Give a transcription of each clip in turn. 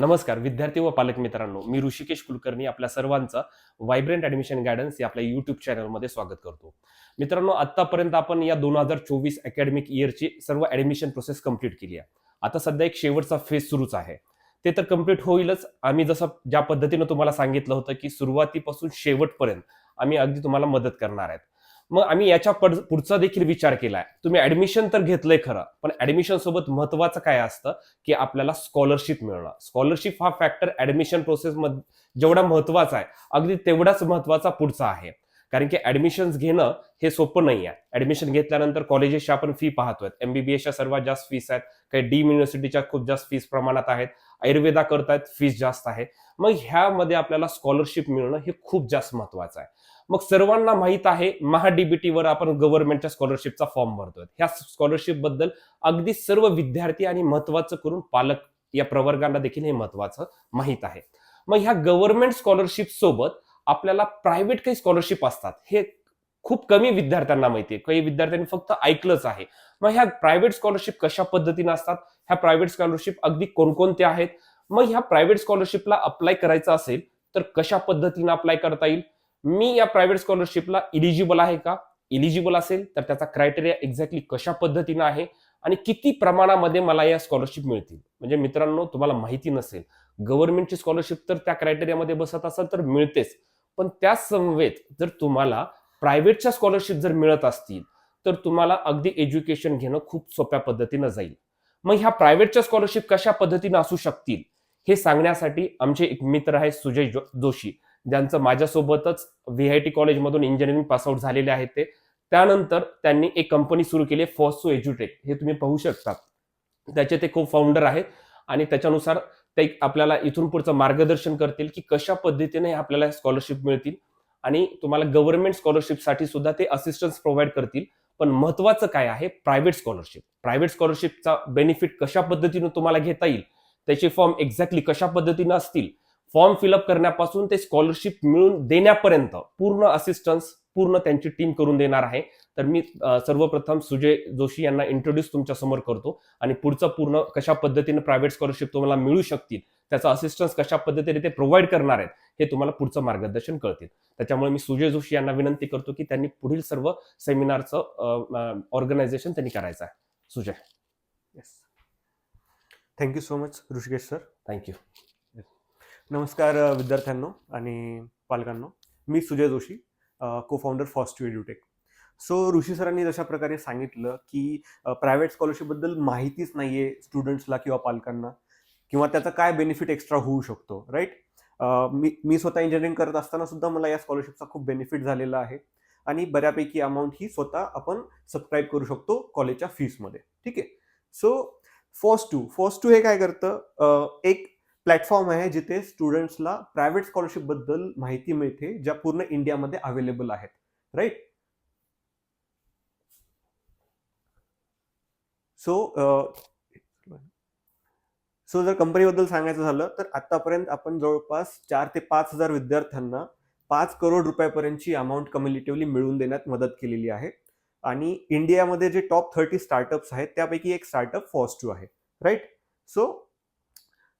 नमस्कार विद्यार्थी व पालक मित्रांनो मी ऋषिकेश कुलकर्णी आपल्या सर्वांचं व्हायब्रंट ऍडमिशन गायडन्स या आपल्या युट्यूब चॅनलमध्ये स्वागत करतो. मित्रांनो आतापर्यंत आपण या दोन हजार चोवीस अकॅडमिक इयरची सर्व ऍडमिशन प्रोसेस कंप्लीट केली आहे. आता सध्या एक शेवटचा फेज सुरूच आहे. ते तर कंप्लीट होईलच. आम्ही जसं ज्या पद्धतीनं तुम्हाला सांगितलं होतं की सुरुवातीपासून शेवटपर्यंत आम्ही अगदी तुम्हाला मदत करणार आहेत. मग आम्ही याच्या पुढचा देखील विचार केलाय. तुम्ही ऍडमिशन तर घेतलंय खरं पण ऍडमिशन सोबत महत्वाचं काय असतं? की आपल्याला स्कॉलरशिप मिळणं. स्कॉलरशिप हा फॅक्टर ऍडमिशन प्रोसेस मध्ये जेवढा महत्त्वाचा आहे अगदी तेवढाच महत्त्वाचा पुढचा आहे. कारण की ऍडमिशन घेणं हे सोपं नाही आहे. ऍडमिशन घेतल्यानंतर कॉलेजेसच्या आपण फी पाहतोय. एमबीबीएसच्या सर्वात जास्त फीस आहेत. काही डीम युनिव्हर्सिटीच्या खूप जास्त फीस प्रमाणात आहेत. आयुर्वेदा करतायत फीस जास्त आहे. मग ह्यामध्ये आपल्याला स्कॉलरशिप मिळणं हे खूप जास्त महत्वाचं आहे. मग सर्वांना माहीत आहे महाडीबीटी वर आपण गव्हर्नमेंटच्या स्कॉलरशिपचा फॉर्म भरतोय. ह्या स्कॉलरशिपबद्दल अगदी सर्व विद्यार्थी आणि महत्वाचं करून पालक या प्रवर्गांना देखील हे महत्वाचं माहीत आहे. मग ह्या गव्हर्नमेंट स्कॉलरशिप सोबत आपल्याला प्रायव्हेट काही स्कॉलरशिप असतात. हे खूप कमी विद्यार्थ्यांना माहिती आहे. काही विद्यार्थ्यांनी फक्त ऐकलंच आहे. मग ह्या प्रायव्हेट स्कॉलरशिप कशा पद्धतीने असतात? ह्या प्रायव्हेट स्कॉलरशिप अगदी कोणकोणत्या आहेत? मग ह्या प्रायव्हेट स्कॉलरशिपला अप्लाय करायचं असेल तर कशा पद्धतीने अप्लाय करता येईल? मी या प्रायव्हेट स्कॉलरशिपला इलिजिबल आहे का? इलिजिबल असेल तर त्याचा क्रायटेरिया एक्झॅक्टली कशा पद्धतीनं आहे आणि किती प्रमाणामध्ये मला या स्कॉलरशिप मिळतील? म्हणजे मित्रांनो तुम्हाला माहिती नसेल गव्हर्नमेंटची स्कॉलरशिप तर त्या क्रायटेरियामध्ये बसत असेल तर मिळतेच. पण त्या समवेत जर तुम्हाला प्रायव्हेटच्या स्कॉलरशिप जर मिळत असतील तर तुम्हाला अगदी एज्युकेशन घेणं खूप सोप्या पद्धतीनं जाईल. मग ह्या प्रायव्हेटच्या स्कॉलरशिप कशा पद्धतीनं असू शकतील हे सांगण्यासाठी आमचे एक मित्र आहे सुजय जो- जोशी. ज्यांचं माझ्यासोबतच व्ही आय टी कॉलेजमधून इंजिनिअरिंग पासआउट झालेले आहेत ते. त्यानंतर त्यांनी एक कंपनी सुरू केली फॉसो एज्युटेक हे तुम्ही पाहू शकता. त्याचे ते खूप फाउंडर आहेत आणि त्याच्यानुसार ते आपल्याला इथून पुढचं मार्गदर्शन करतील की कशा पद्धतीने आपल्याला स्कॉलरशिप मिळतील आणि तुम्हाला गव्हर्नमेंट स्कॉलरशिपसाठी सुद्धा ते असिस्टन्स प्रोव्हाइड करतील. पण महत्वाचं काय आहे? प्रायव्हेट स्कॉलरशिप प्रायव्हेट स्कॉलरशिपचा बेनिफिट कशा पद्धतीने तुम्हाला घेता येईल? त्याचे फॉर्म एक्झॅक्टली कशा पद्धतीनं असतील? फॉर्म फिलअप करण्यापासून ते स्कॉलरशिप मिळून देण्यापर्यंत पूर्ण असिस्टन्स पूर्ण त्यांची टीम करून देणार आहे. तर मी सर्वप्रथम सुजय जोशी यांना इंट्रोड्यूस तुमच्यासमोर करतो आणि पुढचं पूर्ण कशा पद्धतीने प्रायव्हेट स्कॉलरशिप तुम्हाला मिळू शकतील त्याचा असिस्टन्स कशा पद्धतीने ते प्रोव्हाइड करणार आहेत हे तुम्हाला पुढचं मार्गदर्शन करतील त्याच्यामुळे मी सुजय जोशी यांना विनंती करतो की त्यांनी पुढील सर्व सेमिनारचं ऑर्गनायझेशन त्यांनी करायचं आहे. Sujay. Yes thank you so much Hrishikesh sir thank you नमस्कार विद्यार्थ्यांनो आणि पालकांनो. मी सुजय जोशी को फाउंडर फॉस्ट टू एड्युटेक सो ऋषी सरांनी जशा प्रकारे सांगितलं की प्रायव्हेट स्कॉलरशिपबद्दल माहितीच नाही आहे स्टुडंट्सला किंवा पालकांना किंवा त्याचा काय बेनिफिट एक्स्ट्रा होऊ शकतो राईट मी मी स्वतः इंजिनिअरिंग करत असताना सुद्धा मला या स्कॉलरशिपचा खूप बेनिफिट झालेला आहे. आणि बऱ्यापैकी अमाऊंट ही स्वतः आपण सबस्क्राईब करू शकतो कॉलेजच्या फीसमध्ये ठीक आहे? So fast to fast to हे काय करतं? एक प्लॅटफॉर्म आहे जिथे स्टुडंट्सला प्रायव्हेट स्कॉलरशिपबद्दल माहिती मिळते ज्या पूर्ण इंडियामध्ये अवेलेबल आहेत. राईट सो सो जर कंपनीबद्दल सांगायचं झालं तर आतापर्यंत आपण जवळपास चार ते पाच हजार विद्यार्थ्यांना पाच करोड रुपयापर्यंतची अमाऊंट कम्युनिटिव्हली मिळवून देण्यात मदत केलेली आहे. आणि इंडियामध्ये जे टॉप थर्टी स्टार्टअप्स आहेत त्यापैकी एक स्टार्टअप फॉस्टू आहे. राईट सो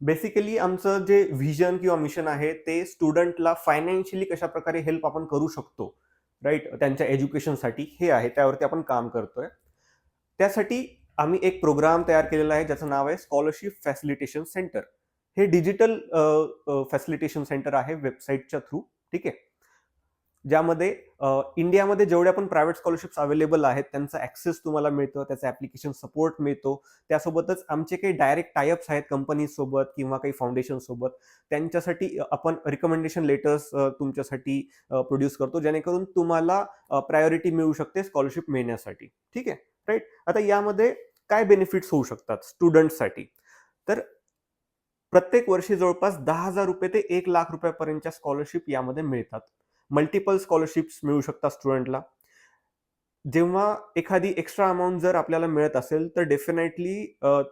बेसिकली आमचं जे व्हिजन किंवा मिशन आहे ते स्टुडंटला फायनान्शियली कशा प्रकारे हेल्प आपण करू शकतो राईट त्यांच्या एज्युकेशनसाठी हे आहे त्यावरती आपण काम करतोय. त्यासाठी आम्ही एक प्रोग्राम तयार केलेला आहे ज्याचं नाव आहे स्कॉलरशिप फॅसिलिटेशन सेंटर हे डिजिटल फॅसिलिटेशन सेंटर आहे वेबसाईटच्या थ्रू ठीक आहे? ज्यामध्ये इंडियामध्ये जेवढ्या पण प्रायव्हेट स्कॉलरशिप्स अवेलेबल आहेत त्यांचा ॲक्सेस तुम्हाला मिळतं त्याचा ॲप्लिकेशन सपोर्ट मिळतो. त्यासोबतच आमचे काही डायरेक्ट टायअप्स आहेत कंपनीसोबत किंवा काही फाउंडेशन सोबत. त्यांच्यासाठी आपण रिकमेंडेशन लेटर्स तुमच्यासाठी प्रोड्यूस करतो जेणेकरून तुम्हाला प्रायोरिटी मिळू शकते स्कॉलरशिप मिळण्यासाठी. ठीक आहे? राईट आता यामध्ये काय बेनिफिट्स होऊ शकतात स्टुडंटसाठी तर प्रत्येक वर्षी जवळपास दहा हजार रुपये ते एक लाख रुपयापर्यंतच्या स्कॉलरशिप यामध्ये मिळतात. मल्टिपल स्कॉलरशिप्स मिळू शकतात स्टुडंटला जेव्हा एखादी एक्स्ट्रा अमाऊंट जर आपल्याला मिळत असेल तर डेफिनेटली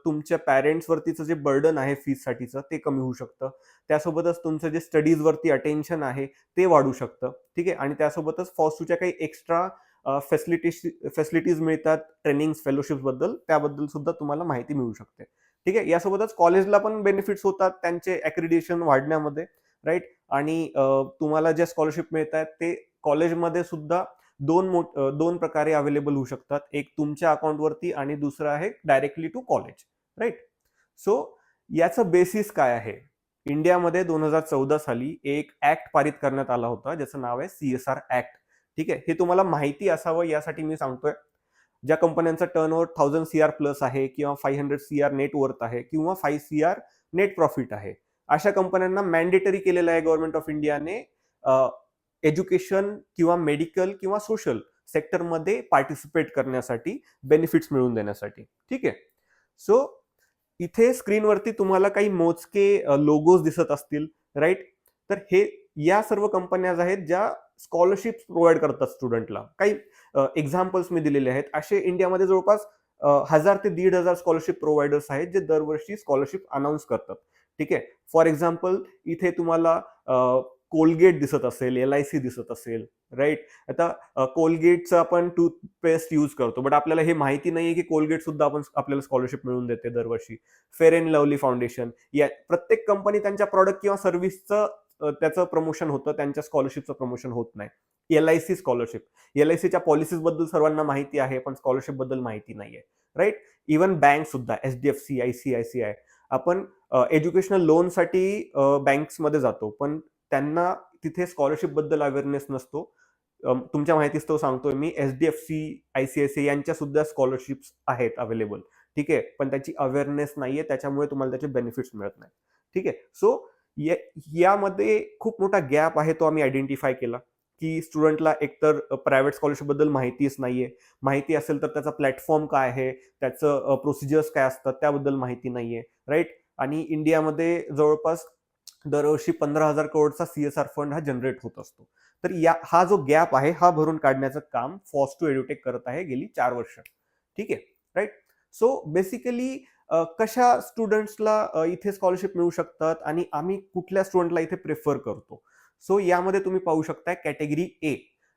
तुमच्या पॅरेंट्सवरतीचं जे बर्डन आहे फीससाठीचं ते कमी होऊ शकतं. त्यासोबतच तुमचं जे स्टडीजवरती अटेन्शन आहे ते वाढू शकतं. ठीक आहे? आणि त्यासोबतच फॉस्टूच्या काही एक्स्ट्रा फॅसिलिटीज फॅसिलिटीज मिळतात ट्रेनिंग्स फेलोशिप्सबद्दल त्याबद्दल सुद्धा तुम्हाला माहिती मिळू शकते. ठीक आहे? यासोबतच कॉलेजला पण बेनिफिट्स होतात त्यांचे ॲक्रिडिएशन वाढण्यामध्ये. राईट? आणि तुम्हाला जे स्कॉलरशिप मिळत आहेत ते कॉलेजमध्ये सुद्धा दोन मोठ दोन प्रकारे अवेलेबल होऊ शकतात. एक तुमच्या अकाउंटवरती आणि दुसरं आहे directly to college right? So याचं बेसिस काय आहे? इंडियामध्ये दोन हजार चौदा साली एक ऍक्ट पारित करण्यात आला होता ज्याचं नाव आहे सी एस आर ऍक्ट ठीक आहे? हे तुम्हाला माहिती असावं यासाठी मी सांगतोय. ज्या कंपन्यांचा turnover thousand C R plus आहे किंवा five hundred C R net worth आहे किंवा five C R net profit आहे. अशा कंपन्यांना मॅन्डेटरी केलेलं आहे गव्हर्नमेंट ऑफ इंडियाने एज्युकेशन किंवा मेडिकल किंवा सोशल सेक्टरमध्ये पार्टिसिपेट करण्यासाठी बेनिफिट्स मिळवून देण्यासाठी. ठीक आहे? सो इथे स्क्रीनवरती तुम्हाला काही मोजके लोगोज दिसत असतील राईट तर हे या सर्व कंपन्याज आहेत ज्या स्कॉलरशिप प्रोव्हाइड करतात स्टुडंटला काही एक्झाम्पल्स मी दिलेले आहेत. असे इंडियामध्ये जवळपास हजार ते दीड हजार स्कॉलरशिप प्रोव्हायडर्स आहेत जे दरवर्षी स्कॉलरशिप अनाऊन्स करतात. ठीक आहे? फॉर एक्झाम्पल इथे तुम्हाला कोलगेट दिसत असेल एल आय सी दिसत असेल राईट आता कोलगेटचं आपण टूथपेस्ट यूज करतो बट आपल्याला हे माहिती नाही आहे की कोलगेट सुद्धा आपण आपल्याला स्कॉलरशिप मिळून देते दरवर्षी. फेअर अँड लवली फाउंडेशन या प्रत्येक कंपनी त्यांच्या प्रॉडक्ट किंवा सर्व्हिसचं त्याचं प्रमोशन होतं त्यांच्या स्कॉलरशिपचं प्रमोशन होत नाही. L I C scholarship L I सीच्या पॉलिसीजबद्दल सर्वांना माहिती आहे पण स्कॉलरशिपबद्दल माहिती नाही आहे राईट इवन बँक सुद्धा H D F C I C I C I आपण एज्युकेशनल लोनसाठी बँक्समध्ये जातो. पण त्यांना तिथे स्कॉलरशिपबद्दल अवेअरनेस नसतो. तुमच्या तुमच्या माहितीस्तव सांगतोय मी S D F C I C I C यांच्या सुद्धा स्कॉलरशिप्स आहेत अवेलेबल ठीक आहे? पण त्याची अवेअरनेस नाहीये त्याच्यामुळे तुम्हाला त्याचे बेनिफिट्स मिळत नाही ठीक आहे? सो यामध्ये खूप मोठा गॅप आहे तो आम्ही आयडेंटिफाय केला. की स्टुडंटला एकतर प्रायव्हेट स्कॉलरशिपबद्दल माहितीच नाहीये. माहिती असेल तर त्याचा प्लॅटफॉर्म काय आहे? त्याचं प्रोसिजर्स काय असतात? त्याबद्दल माहिती नाहीये राईट आणि इंडियामध्ये जवळपास दरवर्षी पंधरा हजार करोडचा सीएसआर फंड हा जनरेट होत असतो. तर या हा जो गॅप आहे हा भरून काढण्याचं काम फॉस टू एड्युटेक करत आहे गेली चार वर्ष. ठीक आहे राईट सो बेसिकली कशा स्टुडंट्सला इथे स्कॉलरशिप मिळू शकतात? आणि आम्ही कुठल्या स्टुडंटला इथे प्रेफर करतो? सो यामध्ये तुम्ही पाहू शकताय category A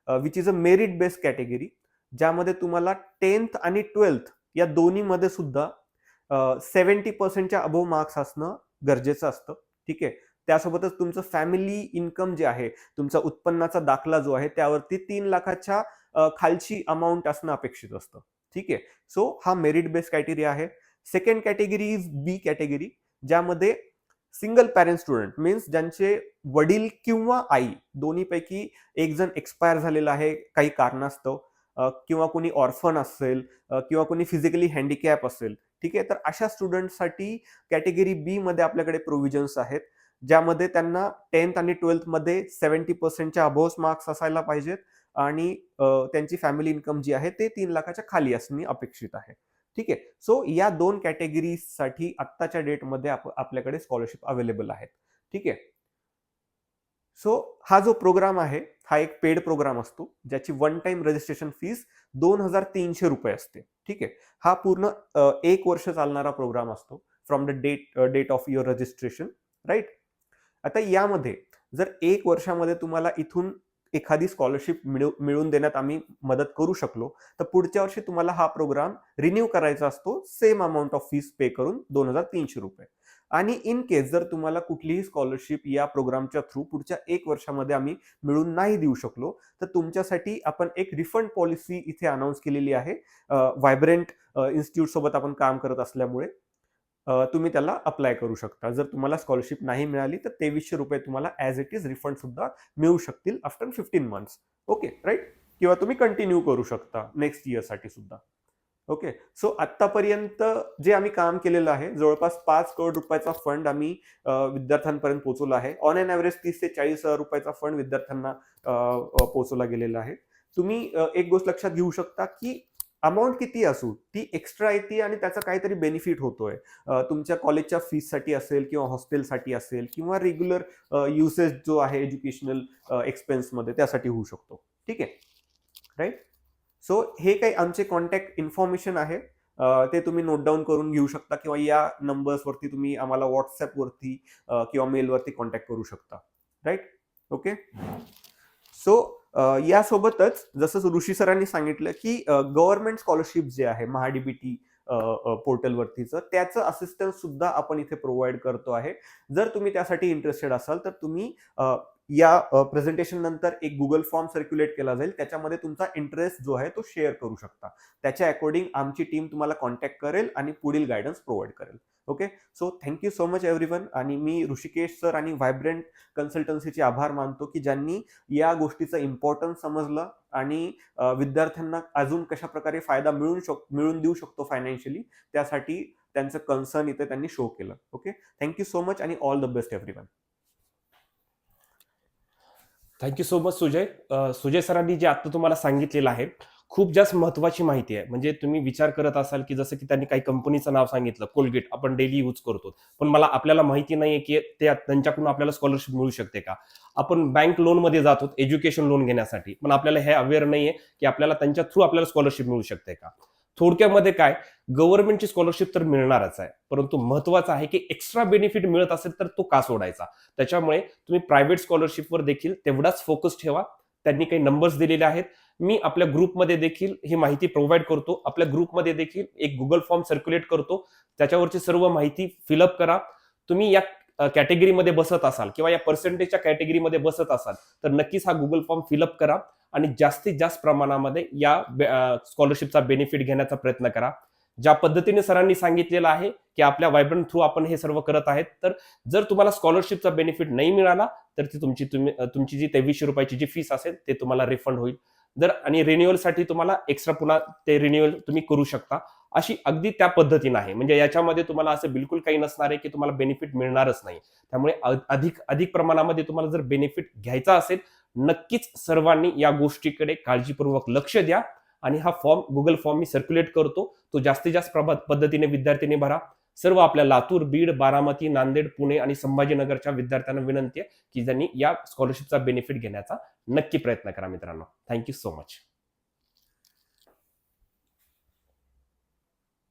which is a merit based category ज्यामध्ये तुम्हाला टेन्थ आणि ट्वेल्थ या दोन्हीमध्ये सुद्धा सेवन्टी पर्सेंटच्या अबोव मार्क्स असणं गरजेचं असतं. ठीक आहे? त्यासोबतच तुमचं फॅमिली इन्कम जे आहे तुमचा उत्पन्नाचा दाखला जो आहे त्यावरती तीन लाखाच्या खालची अमाऊंट असणं अपेक्षित असतं. ठीक आहे? सो हा मेरिट बेस्ड क्रायटेरिया आहे. Second category is B category ज्यामध्ये सिंगल पॅरेंट स्टुडंट मीन्स ज्यांचे वडील किंवा आई दोन्हीपैकी एक जण एक्सपायर झालेला आहे काही कारणास्तव किंवा कोणी ऑर्फन असेल किंवा कोणी फिजिकली हँडिकॅप असेल ठीक आहे? तर अशा स्टुडंटसाठी कॅटेगरी बी मध्ये आपल्याकडे प्रोव्हिजन्स आहेत ज्यामध्ये त्यांना टेन्थ आणि ट्वेल्थमध्ये सेव्हन्टी पर्सेंटच्या अबोव्ह मार्क्स असायला पाहिजेत आणि त्यांची फॅमिली इन्कम जी आहे ते तीन लाखाच्या खाली असणे अपेक्षित आहे. ठीक आहे. सो या दोन कॅटेगरीसाठी आत्ताच्या डेटमध्ये आप आपल्याकडे स्कॉलरशिप अवेलेबल आहेत. ठीक आहे. सो हा जो प्रोग्राम आहे हा एक पेड प्रोग्राम असतो ज्याची वन टाइम रजिस्ट्रेशन फीस दोन हजार तीनशे रुपये असते. ठीक आहे. हा पूर्ण एक वर्ष चालणारा प्रोग्राम असतो from the date date of your registration right आता यामध्ये जर एक वर्षामध्ये तुम्हाला इथून एखादी स्कॉलरशिप मिळू मिळवून देण्यात आम्ही मदत करू शकलो तर पुढच्या वर्षी तुम्हाला हा प्रोग्राम रिन्यू करायचा असतो same amount of fees pay करून दोन हजार तीनशे रुपये. आणि इन केस जर तुम्हाला कुठलीही स्कॉलरशिप या प्रोग्रामच्या थ्रू पुढच्या एक वर्षामध्ये आम्ही मिळून नाही देऊ शकलो तर तुमच्यासाठी आपण एक रिफंड पॉलिसी इथे अनाऊन्स केलेली आहे. व्हायब्रंट इन्स्टिट्यूट सोबत आपण काम करत असल्यामुळे. तुम्ही त्याला अप्लाय करू शकता. जर तुम्हाला स्कॉलरशिप नाही मिळाली तर तेवीसशे रुपये तुम्हाला ॲज इट इज रिफंड सुद्धा मिळू शकतील after fifteen months okay right किंवा तुम्ही कंटिन्यू करू शकता नेक्स्ट इयरसाठी सुद्धा. ओके सो आत्तापर्यंत जे आम्ही काम केलेलं आहे जवळपास पाच करोड रुपयाचा फंड आम्ही विद्यार्थ्यांपर्यंत पोहोचवला आहे. ऑन एन ॲव्हरेज तीस ते चाळीस हजार रुपयाचा फंड विद्यार्थ्यांना पोहोचवला गेलेला आहे. तुम्ही एक गोष्ट लक्षात घेऊ शकता की अमाऊंट किती असू ती एक्स्ट्रा येते आणि त्याचा काहीतरी बेनिफिट होतोय. तुमच्या कॉलेजच्या फीससाठी असेल किंवा हॉस्टेलसाठी असेल किंवा रेग्युलर युसेज जो आहे एज्युकेशनल एक्सपेन्समध्ये त्यासाठी होऊ शकतो. ठीक आहे? राईट सो हे काही आमचे कॉन्टॅक्ट इन्फॉर्मेशन आहे. ते तुम्ही नोट डाऊन करून घेऊ शकता किंवा या नंबर्सवरती तुम्ही आम्हाला व्हॉट्सॲपवरती किंवा मेलवरती कॉन्टॅक्ट करू शकता. राईट ओके सो यासोबतच जसं ऋषी सरांनी सांगितलं की गव्हर्नमेंट स्कॉलरशिप जे आहे महाडीबीटी पोर्टलवरतीचं त्याचं असिस्टन्स सुद्धा आपण इथे प्रोव्हाइड करतो आहे. जर तुम्ही त्यासाठी इंटरेस्टेड असाल तर तुम्ही या प्रेझेंटेशन नंतर एक गुगल फॉर्म सर्क्युलेट केला जाईल. त्याच्यामध्ये तुमचा इंटरेस्ट जो आहे तो शेअर करू शकता. त्याच्या अकॉर्डिंग आमची टीम तुम्हाला कॉन्टॅक्ट करेल आणि पुढील गायडन्स प्रोव्हाइड करेल. Okay so thank you so much everyone आणि मी ऋषिकेश सर आणि व्हायब्रंट कन्सल्टन्सीचे आभार मानतो की ज्यांनी या गोष्टीचं इम्पॉर्टन्स समजलं आणि विद्यार्थ्यांना अजून कशा प्रकारे फायदा मिळून शक मिळून देऊ शकतो फायनान्शियली त्यासाठी त्यांचं कन्सर्न इथे त्यांनी शो केलं. Okay thank you so much आणि all the best everyone thank you so much Sujay Sujay सरांनी जे आता तुम्हाला सांगितलेलं आहे खूप जास्त महत्वाची माहिती आहे. म्हणजे तुम्ही विचार करत असाल की जसं की त्यांनी काही कंपनीचं नाव सांगितलं कोलगेट आपण डेली यूज करतो. पण मला आपल्याला माहिती नाहीये की ते त्यांच्याकडून आपल्याला स्कॉलरशिप मिळू शकते का? आपण बँक लोनमध्ये जातो एज्युकेशन लोन घेण्यासाठी. पण आपल्याला हे अवेअर नाहीये की आपल्याला त्यांच्या थ्रू आपल्याला स्कॉलरशिप मिळू शकते का? थोडक्यामध्ये काय? गव्हर्नमेंटची स्कॉलरशिप तर मिळणारच आहे. परंतु महत्वाचं आहे की एक्स्ट्रा बेनिफिट मिळत असेल तर तो का सोडायचा? त्याच्यामुळे तुम्ही प्रायव्हेट स्कॉलरशिपवर देखील तेवढाच फोकस ठेवा. त्यांनी काही नंबर्स दिलेले आहेत. मी आपल्या ग्रुपमध्ये देखील ही माहिती प्रोव्हाइड करतो. आपल्या ग्रुपमध्ये देखील एक गुगल फॉर्म सर्क्युलेट करतो. त्याच्यावरची सर्व माहिती फिलअप करा. तुम्ही या कॅटेगरीमध्ये बसत असाल किंवा या पर्सेंटेजच्या कॅटेगरीमध्ये बसत असाल तर नक्कीच हा गुगल फॉर्म फिलअप करा आणि जास्तीत जास्त प्रमाणामध्ये या स्कॉलरशिपचा बेनिफिट घेण्याचा प्रयत्न करा. ज्या पद्धतीने सरांनी सांगितलेलं आहे की आपल्या वायब्रंट थ्रू आपण हे सर्व करत आहेत तर जर तुम्हाला स्कॉलरशिपचा बेनिफिट नाही मिळाला तर ती तुमची तुम्ही तुमची जी तेवीसशे रुपयाची जी फीस असेल ते तुम्हाला रिफंड होईल. जर आणि रिन्युअलसाठी तुम्हाला एक्स्ट्रा पुन्हा ते रिन्युअल तुम्ही करू शकता. अशी अगदी त्या पद्धतीनं आहे. म्हणजे याच्यामध्ये तुम्हाला असं बिलकुल काही नसणार आहे की तुम्हाला बेनिफिट मिळणारच नाही. त्यामुळे अधिक अधिक प्रमाणामध्ये तुम्हाला जर बेनिफिट घ्यायचा असेल नक्कीच सर्वांनी या गोष्टीकडे काळजीपूर्वक लक्ष द्या. आणि हा फॉर्म गुगल फॉर्म मी सर्क्युलेट करतो. तो जास्तीत जास्त प्रभात पद्धतीने विद्यार्थ्यांनी भरा. सर्व आपल्या लातूर बीड बारामती नांदेड पुणे आणि संभाजीनगरच्या विद्यार्थ्यांना विनंती आहे की ज्यांनी या स्कॉलरशिपचा बेनिफिट घेण्याचा नक्की प्रयत्न करा मित्रांनो. Thank you so much